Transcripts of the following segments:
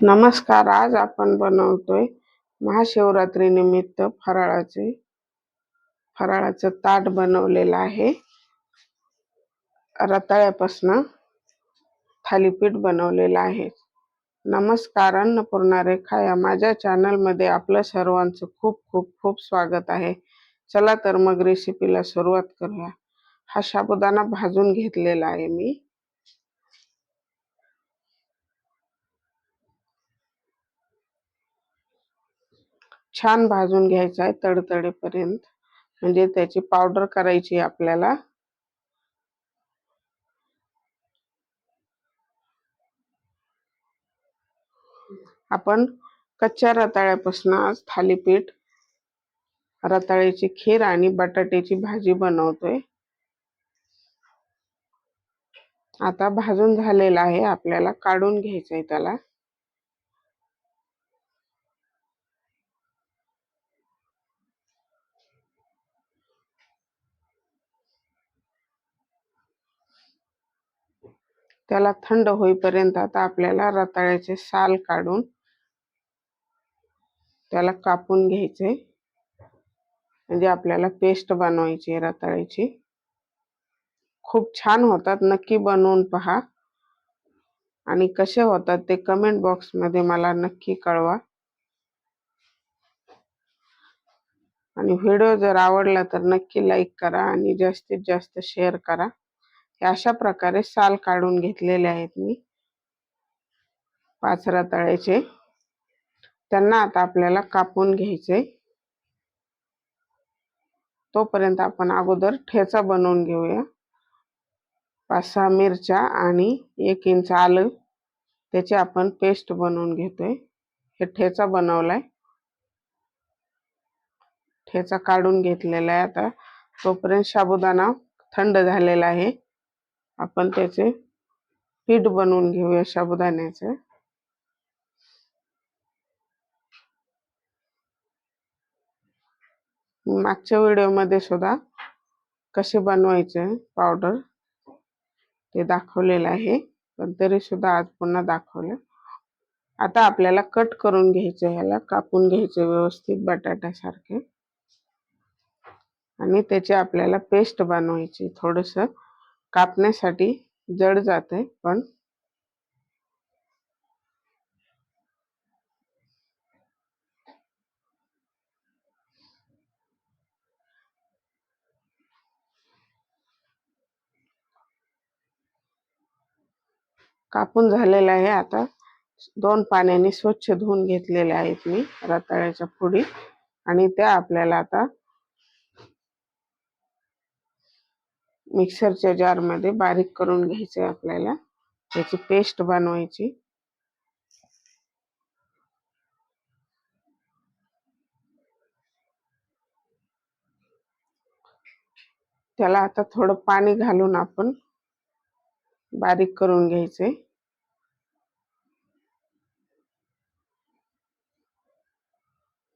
नमस्कार आज आपण बनवतोय महाशिवरात्री निमित्त फराळाचे फराळाचं ताट बनवलेलं आहे. रताळ्यापासनं थालीपीठ बनवलेलं आहे. नमस्कार अन्नपूर्णा रेखा या माझ्या चॅनलमध्ये आपलं सर्वांचं खूप खूप खूप स्वागत आहे. चला तर मग रेसिपीला सुरुवात करूया. हा साबुदाणा भाजून घेतलेला आहे मी. छान भाजून घ्यायचा आहे तडतडेपर्यंत. म्हणजे त्याची पावडर करायची आपल्याला. आपण कच्च्या रताळ्यापासून आज थालीपीठ रताळ्याची खीर आणि बटाट्याची भाजी बनवतोय. आता भाजून झालेला आहे आपल्याला काढून घ्यायचं आहे त्याला. त्याला थंड होईपर्यंत आता आपल्याला रताळ्याचे साल काढून त्याला कापून घ्यायचे. म्हणजे आपल्याला पेस्ट बनवायची रताळ्याची. खूप छान होतात. नक्की बनवून पहा. आणि कसे होतात ते कमेंट बॉक्समध्ये मला नक्की कळवा. आणि व्हिडिओ जर आवडला तर नक्की लाईक करा आणि जास्तीत जास्त शेअर करा. अशा प्रकारे साल काढून घेतलेले आहेत मी. पाचरा तळ्याचे. त्यांना आता आपल्याला कापून घ्यायचे. तोपर्यंत आपण अगोदर ठेचा बनवून घेऊया. पाच सहा मिरच्या आणि एक इंच आलं त्याची आपण पेस्ट बनवून घेतोय. हे ठेचा बनवलाय. ठेचा काढून घेतलेला आहे आता. तोपर्यंत साबुदाणा थंड झालेला आहे. आपण त्याचे पीठ बनवून घेऊया साबुदाण्याचे. मागच्या व्हिडिओमध्ये सुद्धा कसे बनवायचे पावडर ते दाखवलेलं आहे पण तरी सुद्धा आज पुन्हा दाखवलं. आता आपल्याला कट करून घ्यायचं ह्याला कापून घ्यायचे व्यवस्थित बटाट्यासारखे. आणि त्याची आपल्याला पेस्ट बनवायची थोडंसं. कापण्यासाठी जड जाते पण कापून झालेला आहे. आता दोन पाण्याने स्वच्छ धुवून घेतलेले आहेत मी रताळ्याच्या पुडी आणि त्या आपल्याला आता मिक्सरच्या जारमध्ये बारीक करून घ्यायचे आपल्याला. त्याची पेस्ट बनवायची. त्याला आता थोडं पाणी घालून आपण बारीक करून घ्यायचे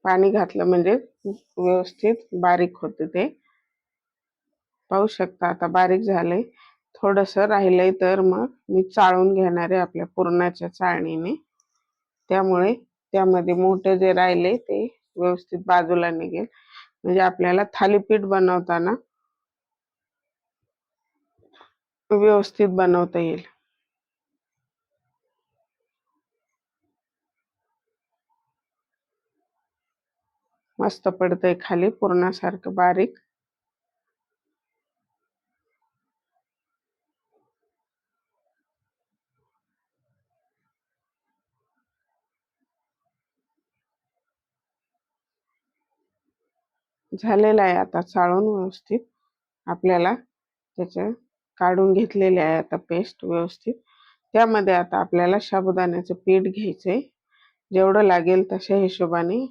पाणी घातलं म्हणजे व्यवस्थित बारीक होते ते. पाहू शकता. आता बारीक झालंय. थोडस राहिलंय तर मग मी चाळून घेणार आहे आपल्या पुरणाच्या चाळणीने. त्यामुळे त्यामध्ये मोठे जे राहिले ते व्यवस्थित बाजूला निघेल. म्हणजे आपल्याला थालीपीठ बनवताना व्यवस्थित बनवता येईल. मस्त पडतंय खाली पूर्णासारखं बारीक. झालेला आहे आता चाळून व्यवस्थित. आपल्याला त्याच्या काढून घेतलेले आहे आता पेस्ट व्यवस्थित. त्यामध्ये आता आपल्याला साबुदाण्याचं पीठ घ्यायचंय. जेवढं लागेल तशा हिशोबाने.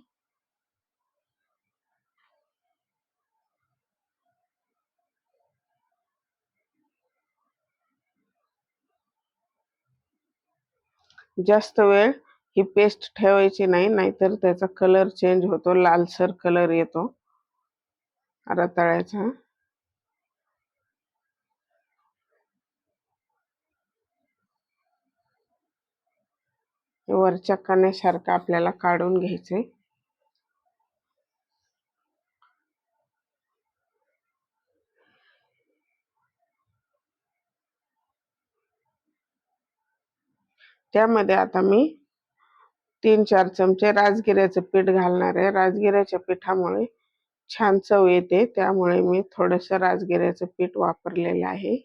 जास्त वेळ ही पेस्ट ठेवायची नाही नाहीतर त्याचा कलर चेंज होतो लालसर कलर येतो. रताळ्याचा वरच्या कण्यासारखं आपल्याला काढून घ्यायचंय. त्यामध्ये आता मी तीन चार चमचे राजगिऱ्याचं पीठ घालणार आहे. राजगिऱ्याच्या पिठामुळे छान चव येते. त्यामुळे मी थोडस राजगिऱ्याचं पीठ वापरलेलं आहे.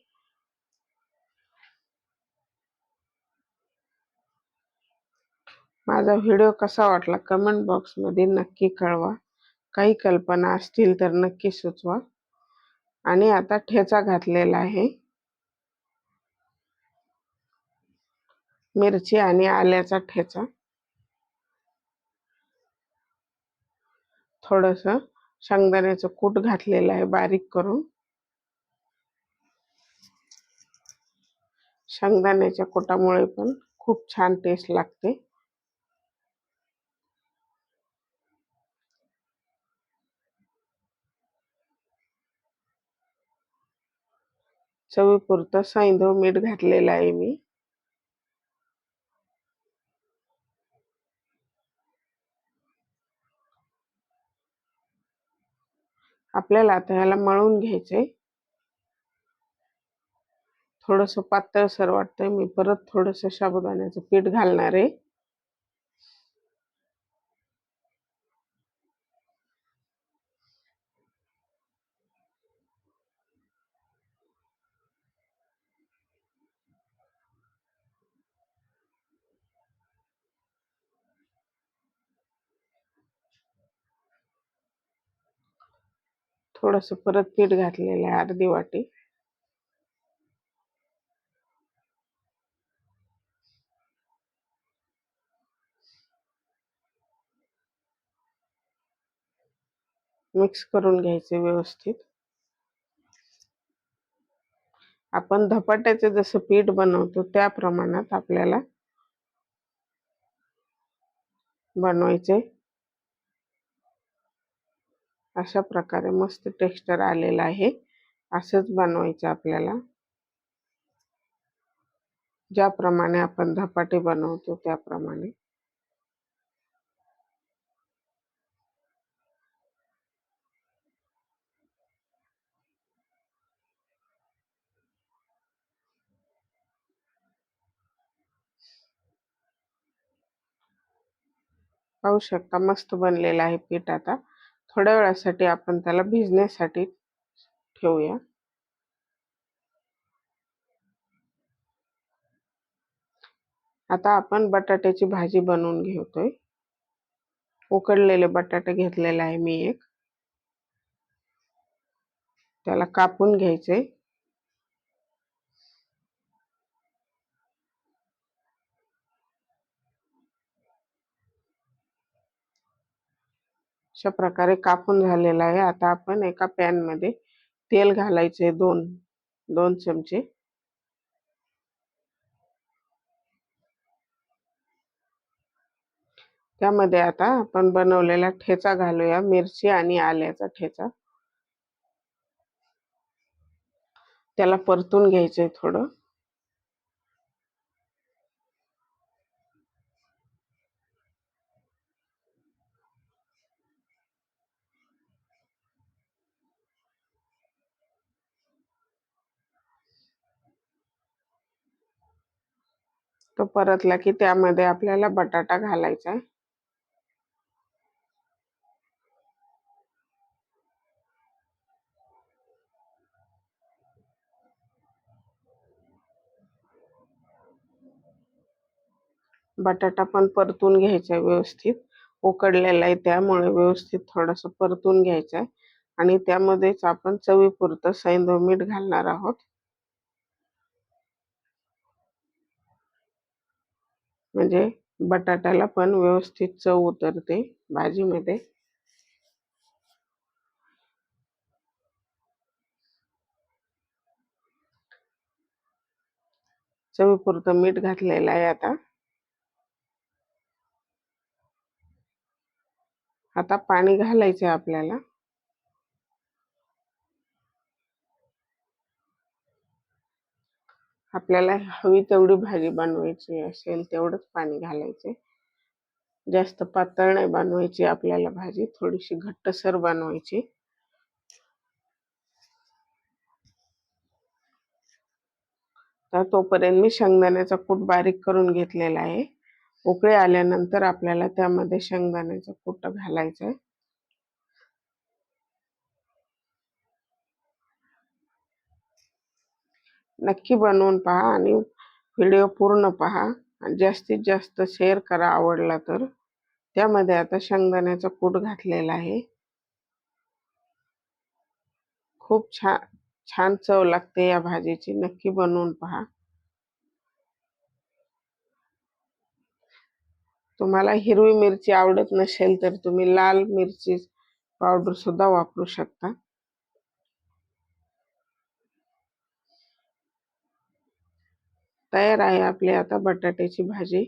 माझा व्हिडिओ कसा वाटला कमेंट बॉक्समध्ये नक्की कळवा. काही कल्पना असतील तर नक्की सुचवा. आणि आता ठेचा घातलेला आहे. मिरची आणि आल्याचा ठेचा. थोडस शेंगदाण्याचं कूट घातलेलं आहे बारीक करून. शेंगदाण्याच्या कुटामुळे पण खूप छान टेस्ट लागते. चवीपुरतं सैंधव मीठ घातलेलं आहे मी. आपल्याला आता ह्याला मळून घ्यायचंय. थोडस पातळसर वाटतंय. मी परत थोडस साबुदाण्याचं पीठ घालणार आहे. थोडस परत पीठ घातलेलं आहे अर्धी वाटी. मिक्स करून घ्यायचे व्यवस्थित. आपण धपाट्याचे जसं पीठ बनवतो त्या प्रमाणात आपल्याला बनवायचे. अशा प्रकारे मस्त टेक्स्चर आलेलं आहे. असंच बनवायचं आपल्याला. ज्याप्रमाणे आपण धपाटे बनवतो त्याप्रमाणे. पाहू शकता मस्त बनलेलं आहे पीठ आता. थोड्या वेळासाठी आपण त्याला भिजण्यासाठी ठेवूया. आता आपण बटाट्याची भाजी बनवून घेतोय. उकडलेले बटाटे घेतलेले आहे मी एक. त्याला कापून घ्यायचे. अशा प्रकारे कापून झालेला आहे. आता आपण एका पॅनमध्ये तेल घालायचे दोन दोन चमचे. त्यामध्ये आता आपण बनवलेला ठेचा घालूया मिरची आणि आल्याचा ठेचा. त्याला परतून घ्यायचंय थोडं. तो परतला की त्यामध्ये आपल्याला बटाटा घालायचा. आहे बटाटा पण परतून घ्यायचा आहे व्यवस्थित. उकडलेला आहे त्यामुळे व्यवस्थित थोडस परतून घ्यायचं. आहे आणि त्यामध्येच आपण चवीपुरतं सैंधव मीठ घालणार आहोत. म्हणजे बटाट्याला पण व्यवस्थित चव उतरते भाजीमध्ये. चवीपुरतं मीठ घातलेलं आहे आता. आता पाणी घालायचं आहे आपल्याला. आपल्याला हवी तेवढी भाजी बनवायची असेल तेवढंच पाणी घालायचे. जास्त पातळ नाही बनवायची आपल्याला भाजी थोडीशी घट्टसर बनवायची. तर तोपर्यंत मी शेंगदाण्याचा कूट बारीक करून घेतलेला आहे. उकळी आल्यानंतर आपल्याला त्यामध्ये शेंगदाण्याचा कूट घालायचं आहे. नक्की बनवून पहा आणि व्हिडिओ पूर्ण पहा. आणि जास्तीत जास्त शेअर करा आवडला तर. त्यामध्ये आता शेंगदाण्याचा कूट घातलेला आहे. खूप छान छान चव लागते या भाजीची. नक्की बनवून पहा. तुम्हाला हिरवी मिरची आवडत नसेल तर तुम्ही लाल मिरची पावडर सुद्धा वापरू शकता. तयार आहे आपली आता बटाट्याची भाजी.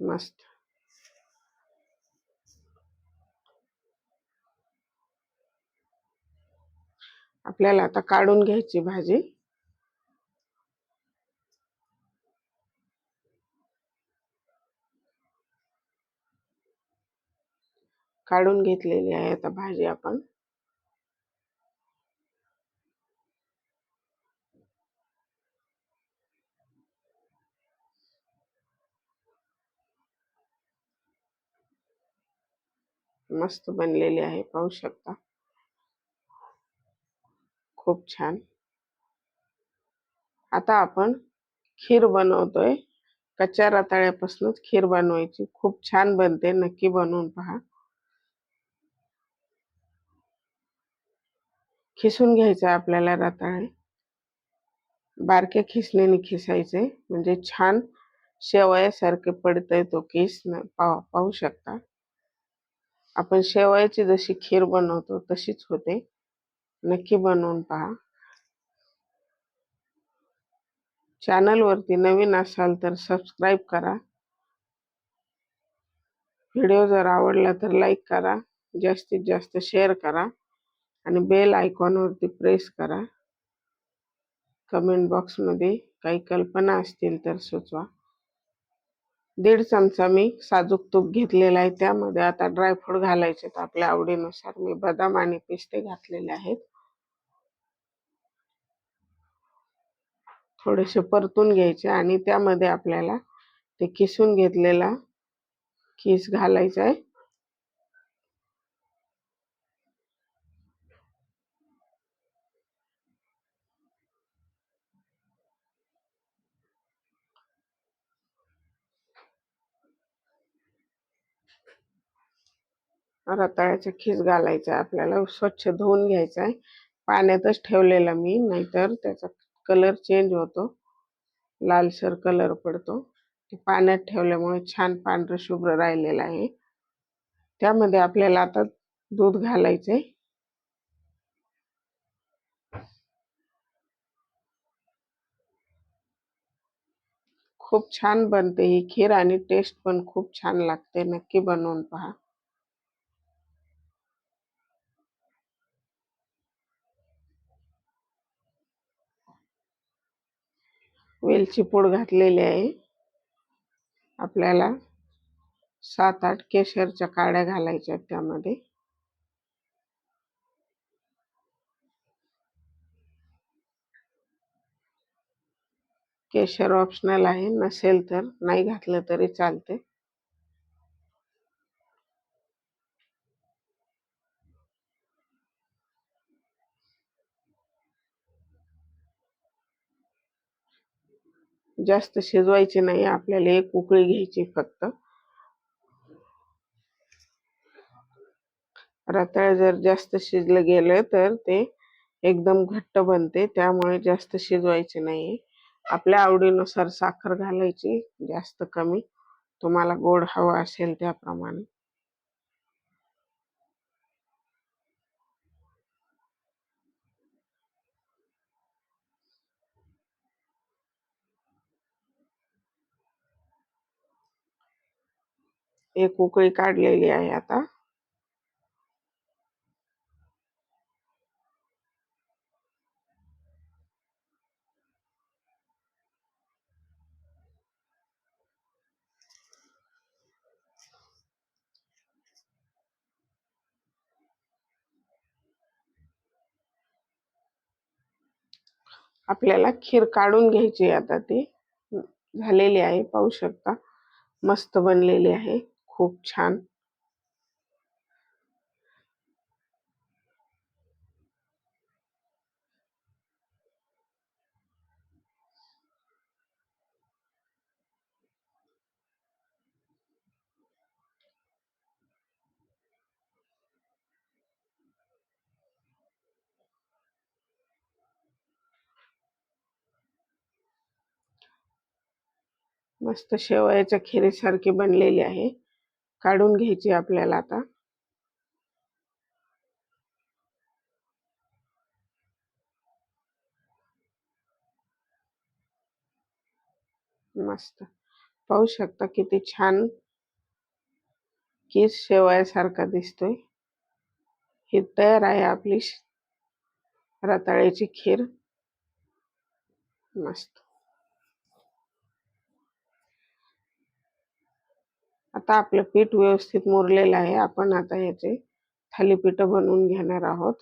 मस्त. आपल्याला आता काढून घ्यायची भाजी. काढून घेतलेली आहे आता भाजी आपण. मस्त बनलेली आहे पाहू शकता. खूप छान. आता आपण खीर बनवतोय. कच्च्या रताळ्यापासूनच खीर बनवायची. खूप छान बनते. नक्की बनवून पहा. खिसून घ्यायचं आपल्याला रताळे. बारके खिसणीने खिसायचे. म्हणजे छान शेवयासारखे पडतंय तो केस पाहू शकता. आपण शेवयाची जशी खीर बनवतो तशीच होते. नक्की बनवून पहा. चॅनलवरती नवीन असाल तर सबस्क्राईब करा. व्हिडिओ जर आवडला तर लाईक करा. जास्तीत जास्त शेअर करा. आणि बेल आयकॉनवरती प्रेस करा. कमेंट बॉक्समध्ये काही कल्पना असतील तर सुचवा. दीड चमचा मी साजूक तूप घेतलेला आहे त्यामध्ये. आता ड्रायफ्रूट घालायचे तर आपल्या आवडीनुसार. मी बदाम आणि पिस्ते घातलेले आहेत. थोडेसे परतून घ्यायचे आणि त्यामध्ये आपल्याला ते किसून घेतलेला किस घालायचा आहे. रताळ्याचा खीस घालायचा आपल्याला स्वच्छ धुवून घ्यायचा आहे पाण्यातच ठेवलेला मी नाहीतर त्याचा कलर चेंज होतो. लालसर कलर पडतो. ते पाण्यात ठेवल्यामुळे छान पांढरं शुभ्र राहिलेलं आहे. त्यामध्ये आपल्याला आता दूध घालायचंय. खूप छान बनते ही खीर आणि टेस्ट पण खूप छान लागते. नक्की बनवून पहा. वेलची पूड घातलेली आहे. आपल्याला सात आठ केशरच्या काड्या घालायच्या त्यामध्ये. केशर ऑप्शनल आहे. नसेल तर नाही घातलं तरी चालते जास्त शिजवायचे नाही आपल्याला एक उकळी घ्यायची फक्त. रताळ जर जास्त शिजलं गेलं तर ते एकदम घट्ट बनते त्यामुळे जास्त शिजवायचे नाही आपल्या आवडीनुसार साखर घालायची जास्त कमी. तुम्हाला गोड हवा असेल त्याप्रमाणे. एक उकळी काढलेली आहे आता. आपल्याला खीर काढून घ्यायची आता ती. झालेली आहे पाहू शकता. मस्त बनलेली आहे. खूप छान. मस्त शेवयाच्या खिरीसारखी बनलेली आहे. काढून घ्यायची आपल्याला आता. मस्त. पाहू शकता किती छान केस शेवयासारखा दिसतोय. ही तयार आहे आपली रताळ्याची खीर. मस्त. आता आपलं पीठ व्यवस्थित मुरलेलं आहे. आपण आता याचे थालीपीठ बनवून घेणार आहोत.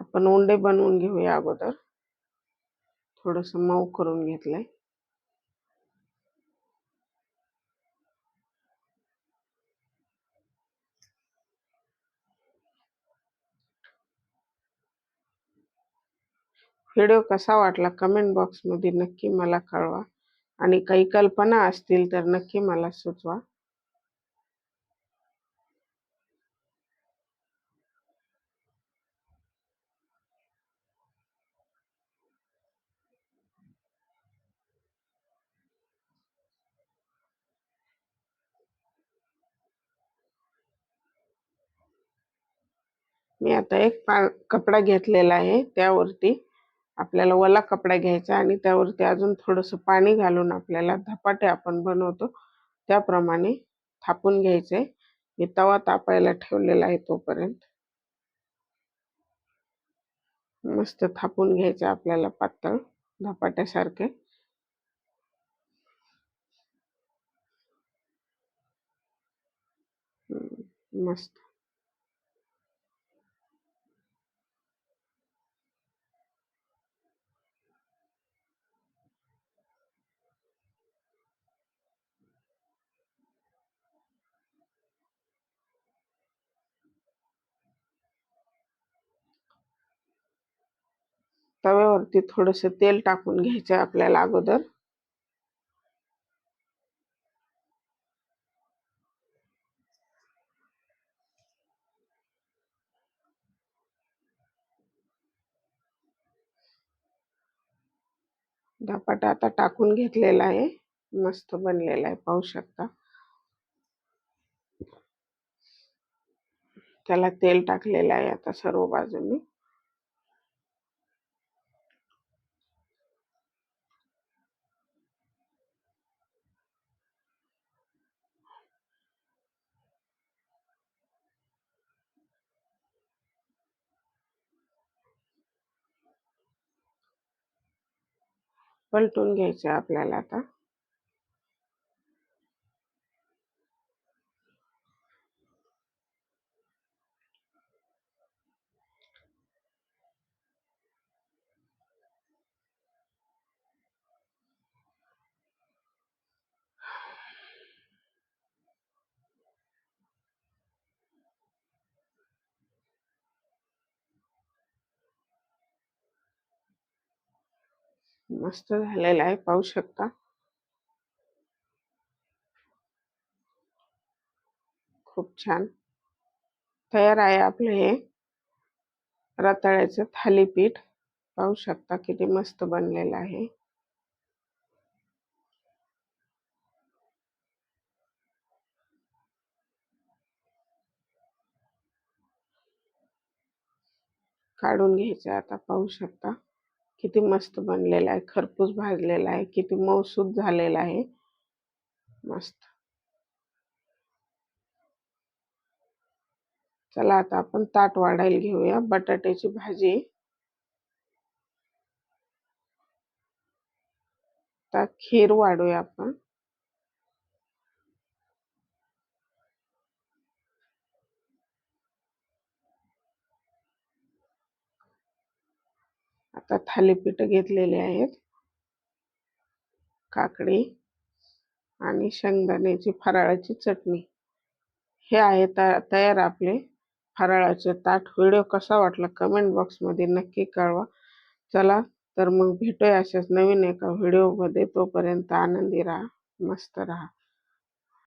आपण उंडे बनवून घेऊया अगोदर. थोडस मऊ करून घेतलंय. व्हिडिओ कसा वाटला कमेंट बॉक्समध्ये नक्की मला कळवा. आणि काही कल्पना असतील तर नक्की मला सुचवा. मी आता एक पा कपडा घेतलेला आहे त्यावरती. आपल्याला वला कपडा घ्यायचा आणि त्यावरती अजून थोडंसं पाणी घालून आपल्याला धपाटे आपण बनवतो त्याप्रमाणे थापून घ्यायचे. मी तवा तापायला ठेवलेला आहे तोपर्यंत. मस्त थापून घ्यायचं आपल्याला पातळ धपाट्यासारखे. मस्त. तव्यावरती थोडस तेल टाकून घ्यायचं आपल्याला अगोदर. धपाटा आता टाकून घेतलेला आहे. मस्त बनलेला आहे पाहू शकता. त्याला तेल टाकलेलं आहे आता सर्व बाजूनी. पलटून घ्यायचे आपल्याला आता. मस्त झालेला आहे पाहू शकता. खूप छान. तयार आहे आपलं हे रताळ्याचं थालीपीठ. पाहू शकता किती मस्त बनलेलं आहे. काढून घ्यायचं आता पाहू शकता. किती मस्त बनलेला आहे खरपूस भाजलेला आहे किती मऊसूद झालेला आहे. मस्त. चला आता आपण ताट वाढायला घेऊया बटाट्याची भाजी. आता खीर वाढूया आपण. आता थालीपीठ घेतलेले आहेत. काकडी आणि शेंगदाण्याची फराळाची चटणी. हे आहे तयार आपले फराळाचे ताट. व्हिडिओ कसा वाटला कमेंट बॉक्समध्ये नक्की कळवा. चला तर मग भेटूया अशाच नवीन एका व्हिडिओमध्ये. तोपर्यंत आनंदी राहा मस्त राहा.